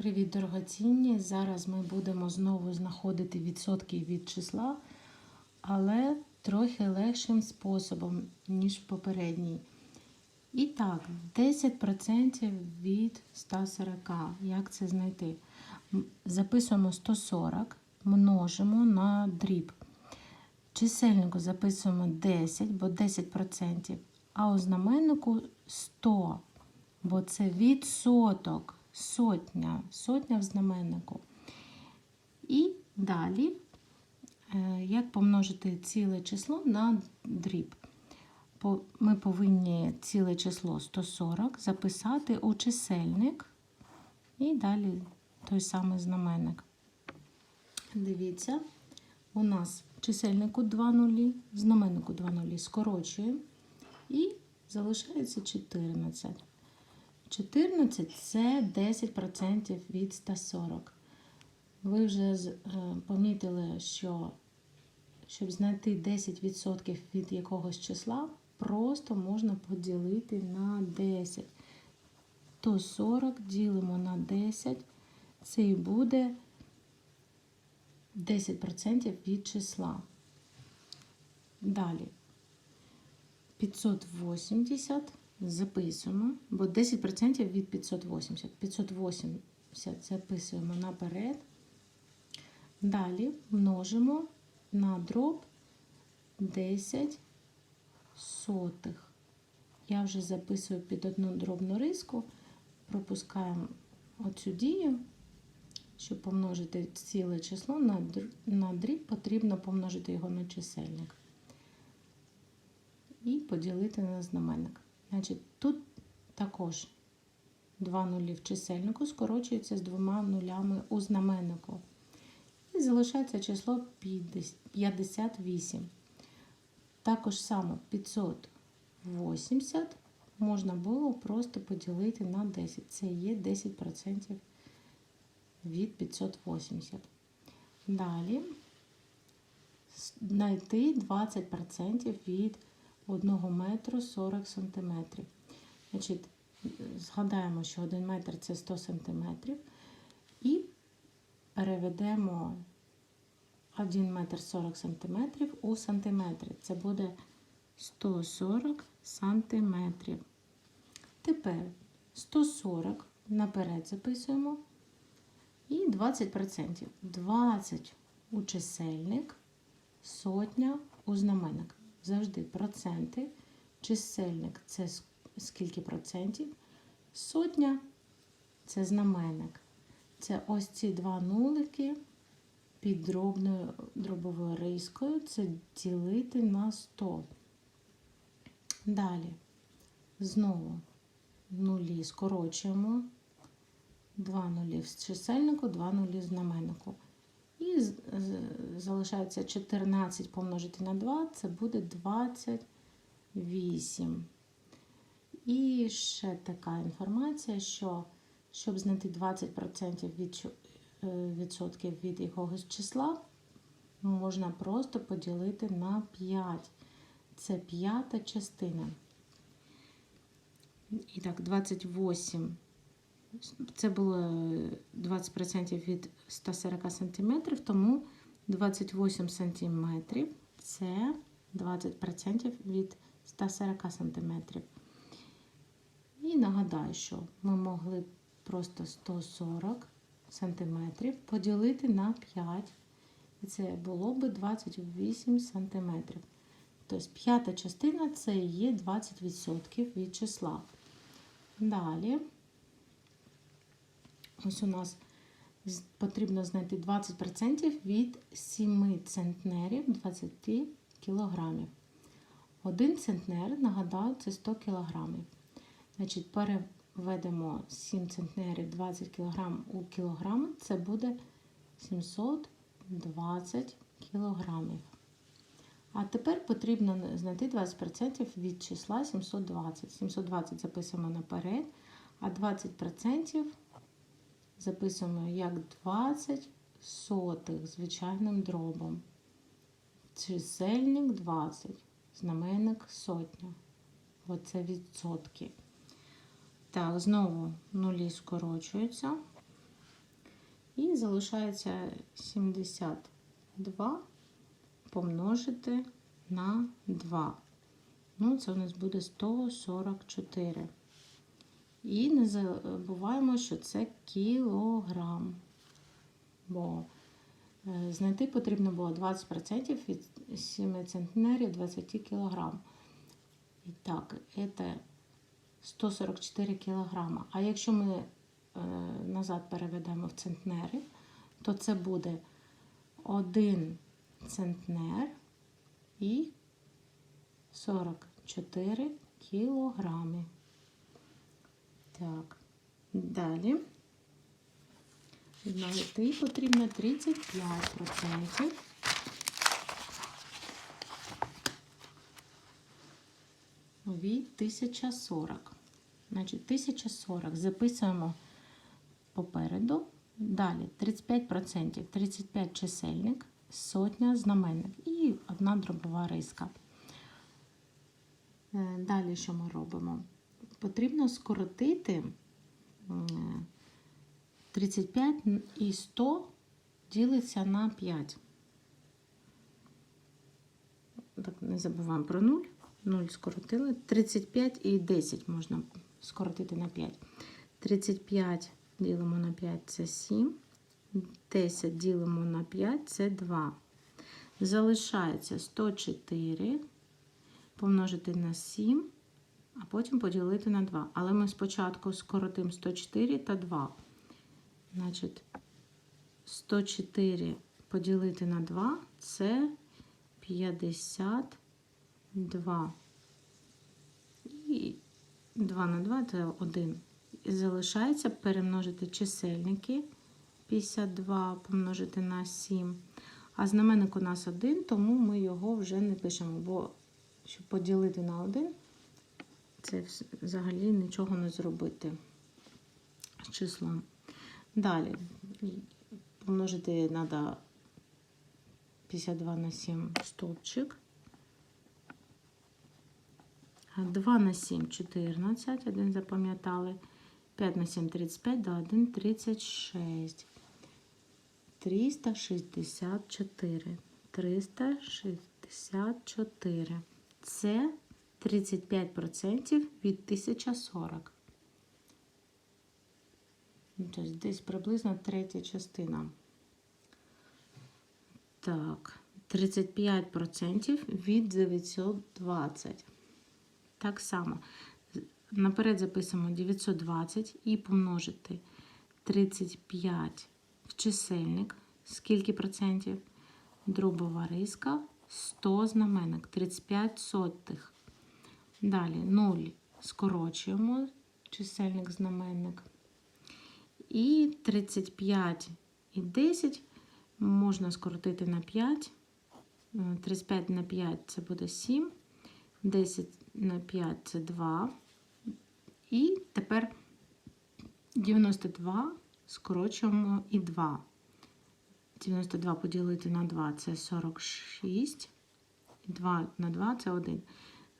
Привіт, дорогоцінні! Зараз ми будемо знову знаходити відсотки від числа, але трохи легшим способом, ніж попередній. І так, 10% від 140. Як це знайти? Записуємо 140, множимо на дріб. Чисельнику записуємо 10, бо 10%, а у знаменнику 100, бо це відсоток, сотня, сотня в знаменнику. І далі, е, як помножити ціле число на дріб. Ми повинні ціле число 140 записати у чисельник і далі той самий знаменник. Дивіться, у нас чисельнику 2 нулі, знаменнику 2 нулі скорочуємо і залишається 14. 14 це 10% від 140. Ви вже е, помітили, що щоб знайти 10% від якогось числа, просто можна поділити на 10. То 40 ділимо на 10, це і буде 10% від числа. Далі 580 записуємо, бо 10% від 580. 580 записуємо наперед. Далі множимо на дроб 10 сотих. Я вже записую під одну дробну риску, пропускаємо оцю дію. Щоб помножити ціле число на дріб, потрібно помножити його на чисельник. І поділити на знаменник. Значить, тут також два нулі в чисельнику скорочуються з двома нулями у знаменнику. І залишається число 58. Також само 580 можна було просто поділити на 10. Це є 10% від 580. Далі знайти 20% від 1 метру 40 сантиметрів. Значить, згадаємо, що 1 метр це 100 сантиметрів. І переведемо 1 метр 40 сантиметрів у сантиметри. Це буде 140 сантиметрів. Тепер 140 наперед записуємо. І 20%. 20 у чисельник, сотня у знаменник. Завжди проценти. Чисельник це скільки процентів. Сотня це знаменник. Це ось ці два нулики під дробною дробовою рискою. Це ділити на 100. Далі знову нулі скорочуємо. 2 нулі в чисельнику, 2 нулі в знаменнику. І залишається 14 помножити на 2, це буде 28. І ще така інформація, що щоб знайти 20% від, е, відсотків від якогось числа, можна просто поділити на 5. Це п'ята частина. І так, 28 це було 20% від 140 см, тому 28 см це 20% від 140 см. І нагадаю, що ми могли просто 140 см поділити на 5, і це було би 28 см. Тобто п'ята частина це є 20% від числа. Далі. Ось у нас потрібно знайти 20% від 7 центнерів 20 кілограмів. Один центнер, нагадаю, це 100 кілограмів. Значить, переведемо 7 центнерів 20 кілограм у кілограми, це буде 720 кілограмів. А тепер потрібно знайти 20% від числа 720. 720 записуємо наперед, а 20% записуємо як 20 сотих звичайним дробом. Чисельник 20, знаменник сотня. Оце відсотки. Так, знову нулі скорочуються. І залишається 72 помножити на 2. Ну, це у нас буде 144. І не забуваємо, що це кілограм. Бо е, знайти потрібно було 20% від 7 центнерів 20 кг. І так, це 144 кг. А якщо ми е, назад переведемо в центнери, то це буде 1 центнер і 44 кілограми. Так, далі. Знайти потрібно 35%. Від 1040. Значить, 1040 записуємо попереду. Далі 35%, 35 чисельник, сотня знаменник і одна дробова риска. Е, Далі що ми робимо? Потрібно скоротити е, 35 і 100 ділиться на 5. Так, не забуваємо про 0. 0 скоротили. 35 і 10 можна скоротити на 5. 35 ділимо на 5 це 7. 10 ділимо на 5 це 2. Залишається 104 помножити на 7, а потім поділити на 2. Але ми спочатку скоротимо 104 та 2. Значить, 104 поділити на 2 це 52. І 2 на 2 це 1. І залишається перемножити чисельники 52 помножити на 7. А знаменник у нас 1, тому ми його вже не пишемо, бо щоб поділити на 1, це взагалі нічого не зробити з числом. Далі помножити треба 52 на 7 стовпчик. 2 на 7 14, один запам'ятали. 5 на 7 35, да 1 36. 364. 364. Це 35% від 1040. Тобто десь приблизно третя частина. Так, 35% від 920. Так само. Наперед записуємо 920 і помножити 35 в чисельник. Скільки процентів? Дробова риска 100 знаменник, 35 сотих. Далі 0 скорочуємо чисельник знаменник. І 35 і 10 можна скоротити на 5. 35 на 5 це буде 7. 10 на 5 це 2. І тепер 92 скорочуємо і 2. 92 поділити на 2 це 46. 2 на 2 це 1.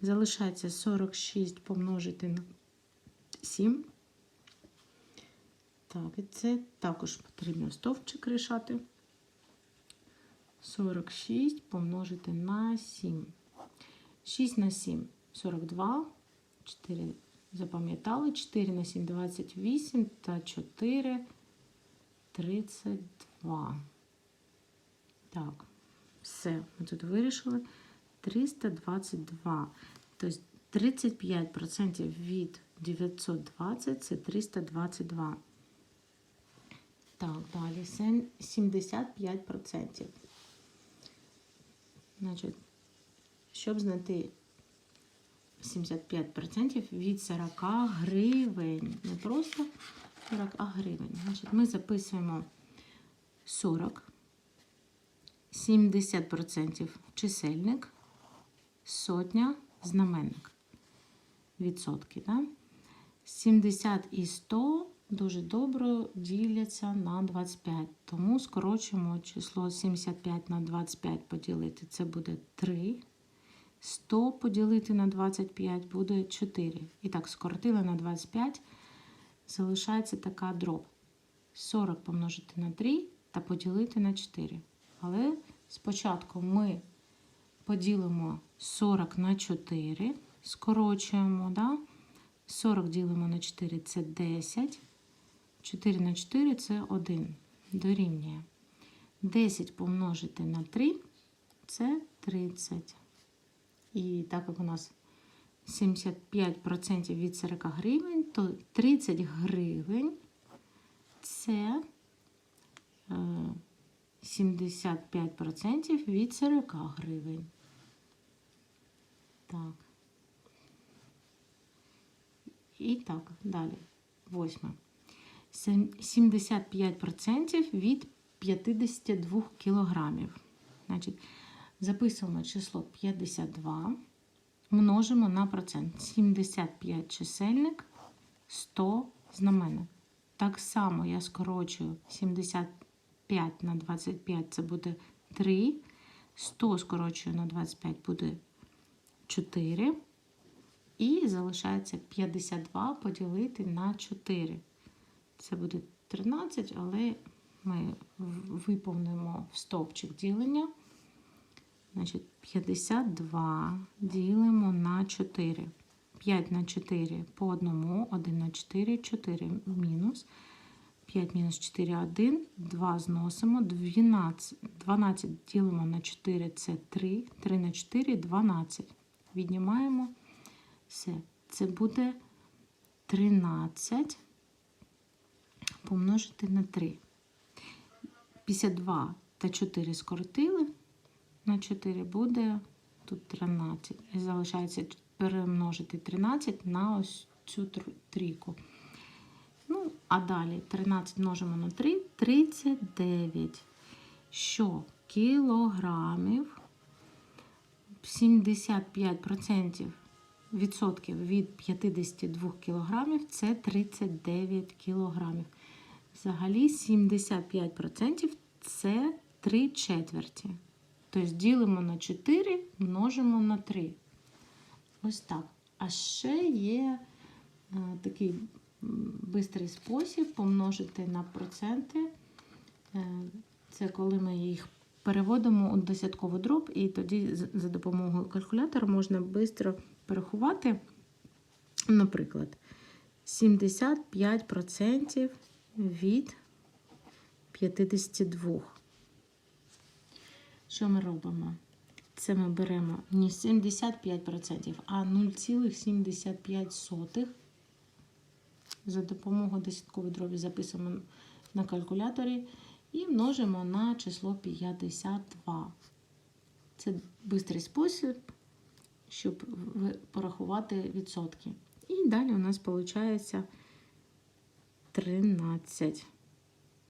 Залишається 46 помножити на 7. Так, і це також потрібно стовпчик рішати. 46 помножити на 7. 6 на 7 42. 4 запам'ятали. 4 на 7 28 та 4 32. Так, все, ми тут вирішили. 322. Тобто 35% від 920 це 322. Так, далі 75%. Значить, щоб знайти 75% від 40 гривень. Не просто 40, а гривень. Значить, ми записуємо 40, 70% чисельник, сотня знаменник. Відсотки, так? 70 і 100 дуже добре діляться на 25. Тому скорочуємо число 75 на 25 поділити. Це буде 3. 100 поділити на 25 буде 4. І так, скоротили на 25, залишається така дроб. 40 помножити на 3 та поділити на 4. Але спочатку ми поділимо 40 на 4, скорочуємо, да? 40 ділимо на 4 це 10. 4 на 4 це 1. Дорівнює. 10 помножити на 3 це 30. І так як у нас 75% від 40 гривень, то 30 гривень це е, 75% від 40 гривень. Так. І так, далі. Восьме. 75% від 52 кілограмів. Значить, записуємо число 52, множимо на процент. 75 чисельник, 100 знаменник. Так само я скорочую 75 на 25, це буде 3. 100 скорочую на 25 буде 4. І залишається 52 поділити на 4. Це буде 13, але ми виповнимо в стовпчик ділення. Значить, 52 ділимо на 4. 5 на 4 по одному, 1 на 4, 4 мінус. 5 мінус 4, 1, 2 зносимо, 12, 12 ділимо на 4, це 3, 3 на 4, 12. Віднімаємо все. Це буде 13 помножити на 3. 52 та 4 скоротили. На 4 буде тут 13. І залишається перемножити 13 на ось цю тр- трійку. Ну, а далі 13 множимо на 3 39. Що кілограмів 75% відсотків від 52 кілограмів це 39 кілограмів. Взагалі 75% це 3 четверті. Тобто ділимо на 4, множимо на 3. Ось так. А ще є е, такий бистрий спосіб помножити на проценти. Е, Це коли ми їх переводимо у десятковий дроб, і тоді за допомогою калькулятора можна швидко порахувати. Наприклад, 75% від 52. Що ми робимо? Це ми беремо не 75%, а 0,75. За допомогою десяткової дробі записуємо на калькуляторі і множимо на число 52. Це швидкий спосіб, щоб порахувати відсотки. І далі у нас виходить 13.